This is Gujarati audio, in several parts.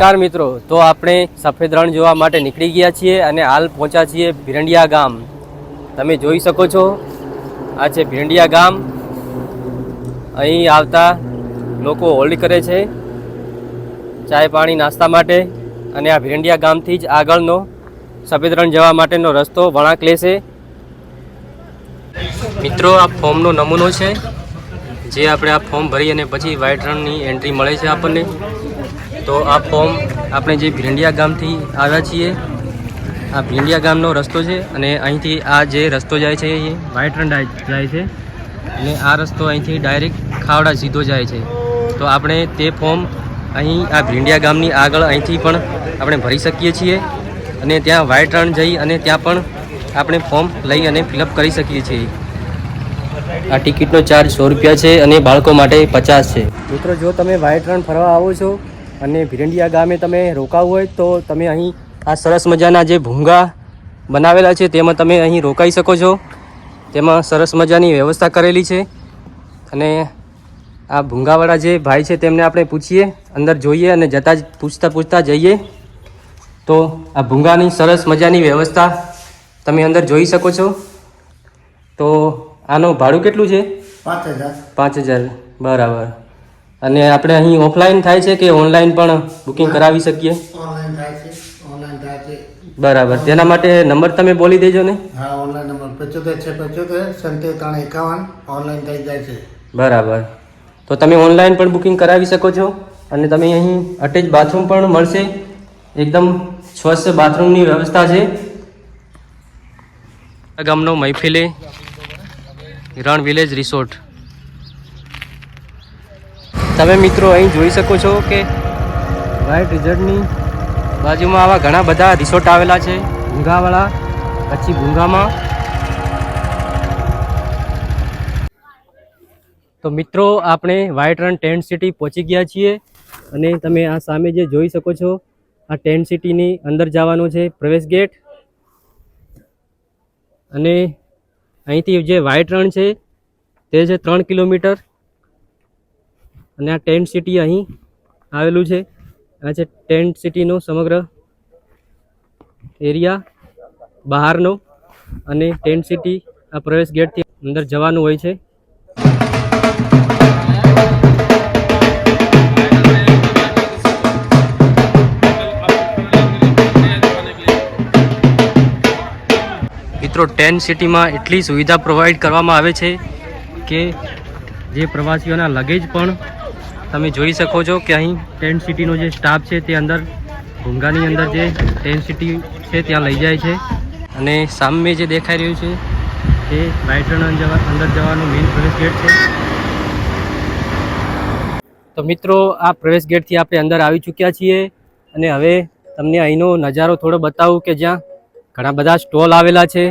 નમસ્કાર મિત્રો. તો આપણે સફેદ રણ જોવા માટે નીકળી ગયા છીએ અને હાલ પહોંચ્યા છીએ ભીરંડિયા ગામ. તમે જોઈ શકો છો, આ છે ભીરંડિયા ગામ. અહીં આવતા લોકો હોલ્ડ કરે છે ચાય પાણી નાસ્તા માટે અને આ ભીરંડિયા ગામથી જ આગળનો સફેદ રણ જવા માટેનો રસ્તો વળાંક લેશે મિત્રો, આ ફોર્મનો નમૂનો છે. જે આપણે આ ફોર્મ ભરી અને પછી વ્હાઇટ રણની એન્ટ્રી મળે છે આપણને. તો આ ફોર્મ આપણે જે ભીંડિયા ગામથી આવ્યા છીએ, આ ભીંડિયા ગામનો રસ્તો છે અને અહીંથી આ જે રસ્તો જાય છે એ વાઇટ રન જાય છે અને આ રસ્તો અહીંથી ડાયરેક્ટ ખાવડા સીધો જાય છે. તો આપણે તે ફોર્મ અહીં આ ભીંડિયા ગામની આગળ અહીંથી પણ આપણે ભરી શકીએ છીએ અને ત્યાં વાઇટ રન જઈ અને ત્યાં પણ આપણે ફોર્મ લઈ અને ફિલઅપ કરી શકીએ છીએ. આ ટિકિટનો ચાર્જ સો રૂપિયા છે અને બાળકો માટે પચાસ છે. મિત્રો, જો તમે વાઇટ રન ફરવા આવો છો અને ભીરંડિયા ગામે તમે રોકાવું હોય તો તમે અહીં આ સરસ મજાના જે ભૂંગા બનાવેલા છે તેમાં તમે અહીં રોકાઈ શકો છો. તેમાં સરસ મજાની વ્યવસ્થા કરેલી છે. અને આ ભૂંગાવાળા જે ભાઈ છે તેમને આપણે પૂછીએ અંદર જોઈએ અને જતાં જ પૂછતા પૂછતા જઈએ. તો આ ભૂંગાની સરસ મજાની વ્યવસ્થા તમે અંદર જોઈ શકો છો. તો આનું ભાડું કેટલું છે? પાંચ હજાર. પાંચ હજાર. બરાબર. અને આપણે અહીં ઓફલાઈન થાય છે કે ઓનલાઈન પણ બુકિંગ કરાવી શકીએ? ઓનલાઈન થાય છે ઓનલાઈન થાય છે. બરાબર. તેના માટે નંબર તમે બોલી દેજો ને. હા ઓનલાઈન નંબર પંચોતેર છે પંચોતેર સંતે ત્રણ એકાવન ઓનલાઈન થઈ જાય છે. બરાબર. તો તમે ઓનલાઈન પણ બુકિંગ કરાવી શકો છો અને તમે અહીં અટેચ બાથરૂમ પણ મળશે. એકદમ સ્વચ્છ બાથરૂમની વ્યવસ્થા છે. ગામનો મૈફિલે રણ વિલેજ રિસોર્ટ તમે મિત્રો અહીં જોઈ શકો છો કે વ્હાઇટ રિઝર્ટની બાજુમાં આવા ઘણા બધા રિસોર્ટ આવેલા છે. ભૂંગાવાળા, પછી ભૂંગામાં. તો મિત્રો, આપણે વ્હાઇટ રન ટેન્ટ સિટી પહોંચી ગયા છીએ અને તમે આ સામે જે જોઈ શકો છો, આ ટેન્ટ સિટીની અંદર જવાનું છે પ્રવેશ ગેટ. અને અહીંથી જે વ્હાઇટ રણ છે, તે છે ત્રણ કિલોમીટર. અને આ ટેન્ટ સિટી અહીં આવેલું છે. આ છે ટેન્ટ સિટીનો સમગ્ર એરિયા બહારનો અને ટેન્ટ સિટી આ પ્રવેશ ગેટથી અંદર જવાનું હોય છે. મિત્રો, ટેન્ટ સિટીમાં એટલી સુવિધા પ્રોવાઈડ કરવામાં આવે છે કે જે પ્રવાસીઓના લગેજ પણ તમે જોઈ શકો છો કે અહીં ટેન્ટ સિટીનો જે સ્ટાફ છે તે અંદર, ભૂંગાની અંદર જે ટેન્ટ સિટી છે ત્યાં લઈ જાય છે. અને સામે જે દેખાઈ રહ્યું છે તે વાઇટરણ અંદર જવાનું મેઇન પ્રવેશ ગેટ છે. તો મિત્રો, આ પ્રવેશ ગેટથી આપણે અંદર આવી ચૂક્યા છીએ અને હવે તમને અહીંનો નજારો થોડો બતાવું કે જ્યાં ઘણા બધા સ્ટોલ આવેલા છે,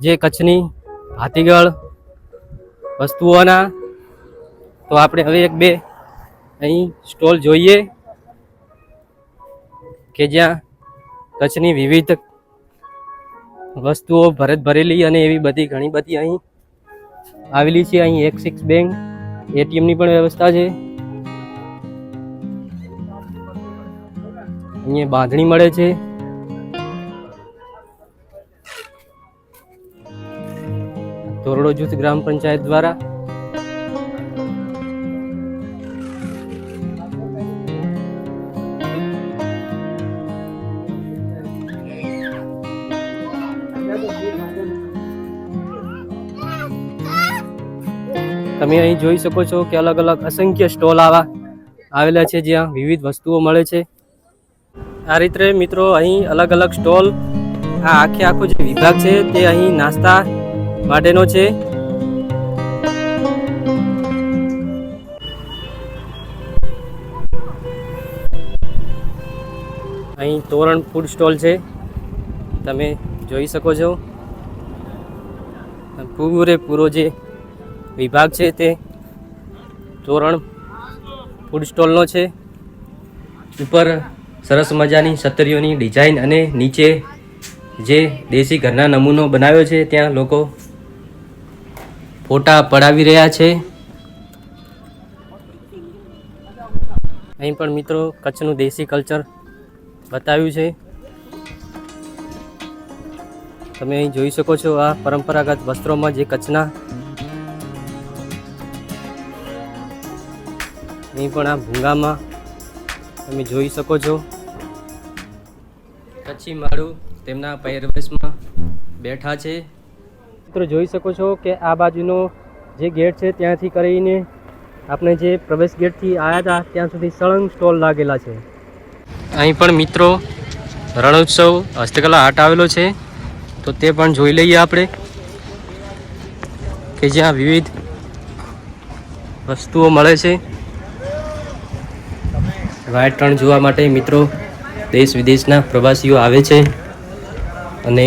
જે કચ્છની હાથીગળ વસ્તુઓના. તો આપણે હવે એક બે અહીં સ્ટોલ જોઈએ કે જ્યાં કચ્છની વિવિધ વસ્તુઓ ભરત ભરેલી અને એવી બધી ઘણી બધી અહીં આવેલી છે. અહીં એક્સિક્સ બેંક એટીએમની પણ વ્યવસ્થા છે. અહીંયા બાંધણી મળે છે. ધોરડો જૂથ ગ્રામ પંચાયત દ્વારા તમે અહીં જોઈ શકો છો કે અલગ અલગ અસંખ્ય સ્ટોલ આવા આવેલા છે જ્યાં વિવિધ વસ્તુઓ મળે છે. આ રીતે મિત્રો અહીં અલગ અલગ સ્ટોલ આ આખે આખો જે વિભાગ છે તે અહીં નાસ્તા માટેનો છે. અહીં તોરણ ફૂડ સ્ટોલ છે. તમે જોઈ શકો છો. પૂરેપૂરો જે વિભાગ છે તે? તોરણ ફૂડ સ્ટોલનો છે? ઉપર સરસ મજાની સત્તરીઓની ડિઝાઇન અને નીચે જે દેશી ઘરના નમૂનો બનાવ્યો છે, ત્યાં લોકો ફોટા પડાવી રહ્યા છે. અહીં પણ મિત્રો કચ્છનું દેશી કલ્ચર બતાવ્યું છે. તમે અહીં જોઈ શકો છો આ પરંપરાગત વસ્ત્રોમાં જે કચ્છના અહીં પણ આ ભૂંગામાં તમે જોઈ શકો છો. કચ્છી માળું તેમના પહેરવેશમાં બેઠા છે. મિત્રો જોઈ શકો છો કે આ બાજુનો જે ગેટ છે ત્યાંથી કરીને આપણે જે પ્રવેશ ગેટથી આવ્યા હતા, ત્યાં સુધી સળંગ સ્ટોલ લાગેલા છે. અહીં પણ મિત્રો રણોત્સવ હસ્તકલા હાટ આવેલો છે. તો તે પણ જોઈ લઈએ આપણે કે જ્યાં વિવિધ વસ્તુઓ મળે છે. વ્હાઇટ રણ જોવા માટે મિત્રો દેશ વિદેશના પ્રવાસીઓ આવે છે અને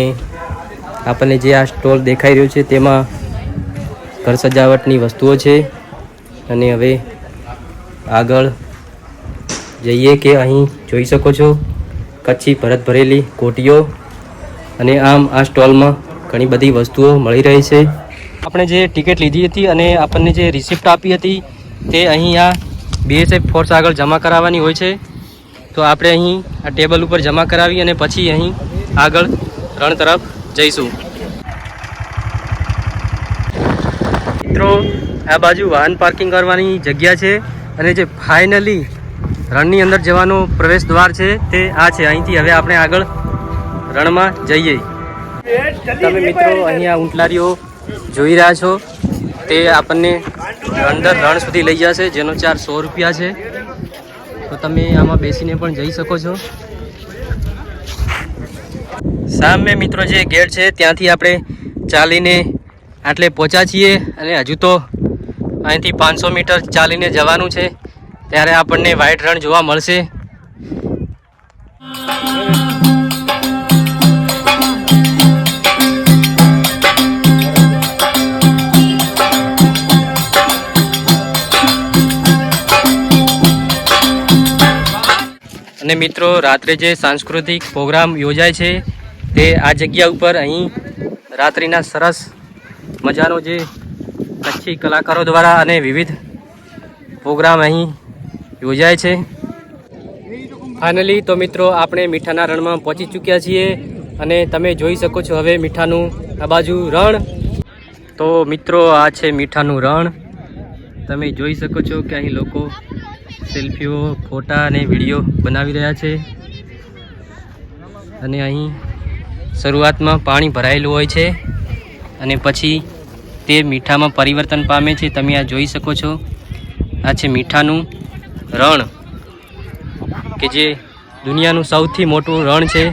આપણને જે આ સ્ટોલ દેખાઈ રહ્યો છે તેમાં ઘર સજાવટની વસ્તુઓ છે અને હવે આગળ જઈએ કે અહીં જોઈ શકો છો કચ્છી ભરત ભરેલી કોટીઓ અને આમ આ સ્ટોલમાં ઘણી બધી વસ્તુઓ મળી રહી છે. આપણે જે ટિકિટ લીધી હતી અને આપણને જે રિસિપ્ટ આપી હતી તે અહીં આ બીએસએફ ફોર્સ આગળ જમા કરાવવાની હોય છે. તો આપણે અહીં આ ટેબલ ઉપર જમા કરાવી અને પછી અહીં આગળ રણ તરફ જઈશું. મિત્રો, આ બાજુ વાહન પાર્કિંગ કરવાની જગ્યા છે અને જે ફાઇનલી રણની અંદર જવાનો પ્રવેશ દ્વાર છે તે આ છે. અહીંથી હવે આપણે આગળ રણમાં જઈએ. તમે મિત્રો અહીંયા ઊંટલારીઓ જોઈ રહ્યા છો. તે આપણને અંદર રણ સુધી લઈ જશે જેનો ચાર સો રૂપિયા છે. તો તમે આમાં બેસીને પણ જઈ શકો છો. સામે મિત્રો જે ગેટ છે, ત્યાંથી આપણે ચાલીને આટલે પહોંચ્યા છીએ અને હજુ તો અહીંથી પાંચસો મીટર ચાલીને જવાનું છે. ત્યારે આપણને વાઈટ રણ જોવા મળશે. અને મિત્રો, રાત્રે જે સાંસ્કૃતિક પ્રોગ્રામ યોજાય છે, તે આ જગ્યા ઉપર અહીં રાત્રિના સરસ મજાનો જે કચ્છી કલાકારો દ્વારા અને વિવિધ પ્રોગ્રામ અહીં યોજાય છે. ફાઇનલી તો મિત્રો, આપણે મીઠાના રણમાં પહોંચી ચૂક્યા છીએ અને તમે જોઈ શકો છો હવે મીઠાનું આ બાજુ રણ. તો મિત્રો, આ છે મીઠાનું રણ. તમે જોઈ શકો છો કે અહીં લોકો સેલ્ફીઓ, ફોટા અને વીડિયો બનાવી રહ્યા છે. અને અહીં શરૂઆતમાં પાણી ભરાયેલું હોય છે અને પછી તે મીઠામાં પરિવર્તન પામે છે. તમે આ જોઈ શકો છો. આ છે મીઠાનું રણ, કે જે દુનિયાનું સૌથી મોટું રણ છે,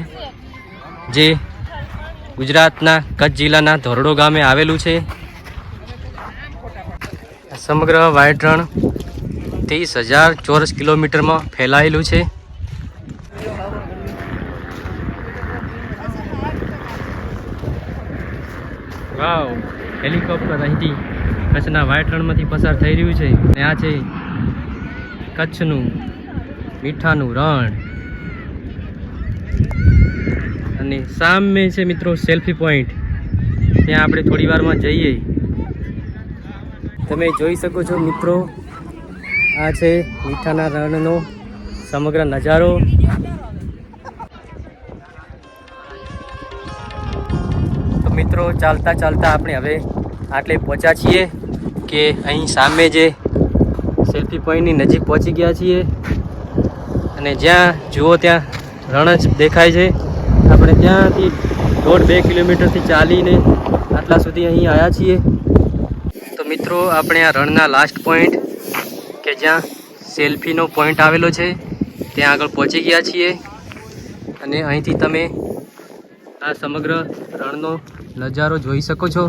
જે ગુજરાતના કચ્છ જિલ્લાના ધોરડો ગામે આવેલું છે. સમગ્ર વાઇટ રણ ત્રીસ હજાર ચોરસ કિલોમીટરમાં ફેલાયેલું છે. વાવ, હેલિકોપ્ટર અહીંથી કચ્છના વાઇટ રણમાંથી પસાર થઈ રહ્યું છે. અને આ છે કચ્છનું મીઠાનું રણ. અને સામે છે મિત્રો સેલ્ફી પોઈન્ટ. ત્યાં આપણે થોડી વારમાં જઈએ. તમે જોઈ શકો છો મિત્રો આ છે મીઠાના રણનો સમગ્ર નજારો. તો મિત્રો, ચાલતા ચાલતા આપણે હવે આટલે પહોંચ્યા છીએ કે અહીં સામે જે સેલ્ફી પોઈન્ટની નજીક પહોંચી ગયા છીએ. અને જ્યાં જુઓ ત્યાં રણ જ દેખાય છે. આપણે ત્યાંથી દોઢ બે કિલોમીટરથી ચાલીને આટલા સુધી અહીં આવ્યા છીએ. તો મિત્રો, આપણે આ રણના લાસ્ટ પોઈન્ટ જ્યાં સેલ્ફીનો પોઈન્ટ આવેલો છે. ત્યાં આગળ પહોંચી ગયા છીએ અને અહીંથી તમે આ સમગ્ર રણનો નજારો જોઈ શકો છો.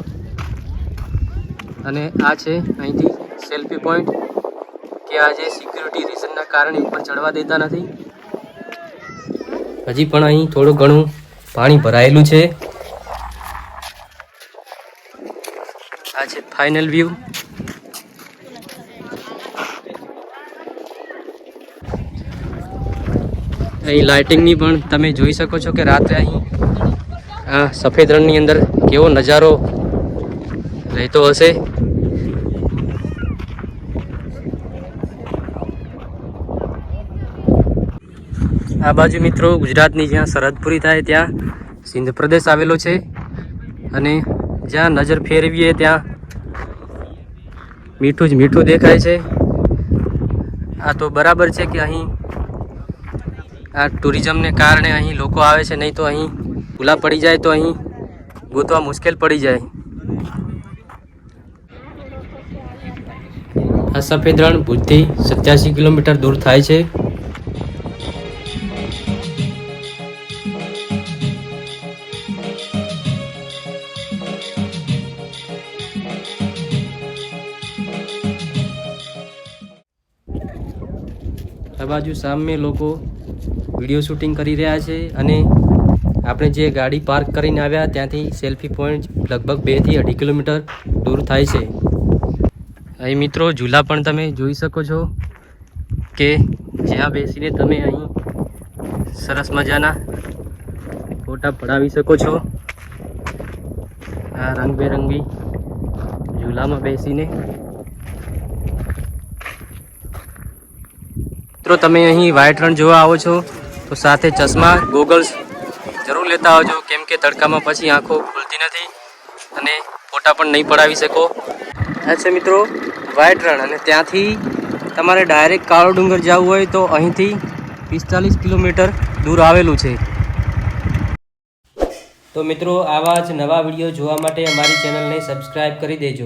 અને આ છે અહીંથી સેલ્ફી પોઈન્ટ કે આજે સિક્યુરિટી રીઝનના કારણે ઉપર ચડવા દેતા નથી. હજી પણ અહીં થોડું ઘણું પાણી ભરાયેલું છે. આ છે ફાઇનલ વ્યૂ અહીં લાઇટિંગની પણ તમે જોઈ શકો છો કે રાત્રે અહીં, આ સફેદ રણની અંદર કેવો નજારો રહેતો હશે. આ બાજુ મિત્રો ગુજરાતની જ્યાં સરહદ પૂરી થાય ત્યાં સિંધ પ્રદેશ આવેલો છે અને જ્યાં નજર ફેરવીએ ત્યાં મીઠું જ મીઠું દેખાય છે. આ તો બરાબર છે કે અહીં આ ટુરિઝમને કારણે અહીં લોકો આવે છે, નહીં તો અહીં ભૂલા પડી જાય, તો અહીં ગોતવા મુશ્કેલ પડી જાય. આ સફેદ રણ ભુજથી સત્યાસી કિલોમીટર દૂર થાય છે. આ બાજુ સામે લોકો વીડિયો શૂટિંગ કરી રહ્યા છે અને આપણે જે ગાડી પાર્ક કરીને આવ્યા ત્યાંથી સેલ્ફી પોઈન્ટ લગભગ બેથી અઢી કિલોમીટર દૂર થાય છે. અહીં મિત્રો ઝૂલા પણ તમે જોઈ શકો છો કે જ્યાં બેસીને તમે અહીં સરસ મજાના ફોટા પડાવી શકો છો. આ રંગબેરંગી ઝૂલામાં બેસીને. મિત્રો, તમે અહીં વ્હાઇટ રણ જોવા આવો છો. તો સાથે ચશ્મા ગોગલ્સ જરૂર લેતા આવજો. કેમ કે તડકામાં પછી આંખો ખુલતી નથી અને ફોટા પણ નહીં પડાવી શકો. આ છે મિત્રો વાઇટ રણ અને ત્યાંથી તમારે ડાયરેક્ટ કાળો ડુંગર જવું હોય તો અહીંથી પિસ્તાલીસ કિલોમીટર દૂર આવેલું છે. તો મિત્રો આવા જ નવા વીડિયો જોવા માટે અમારી ચેનલને સબસ્ક્રાઈબ કરી દેજો.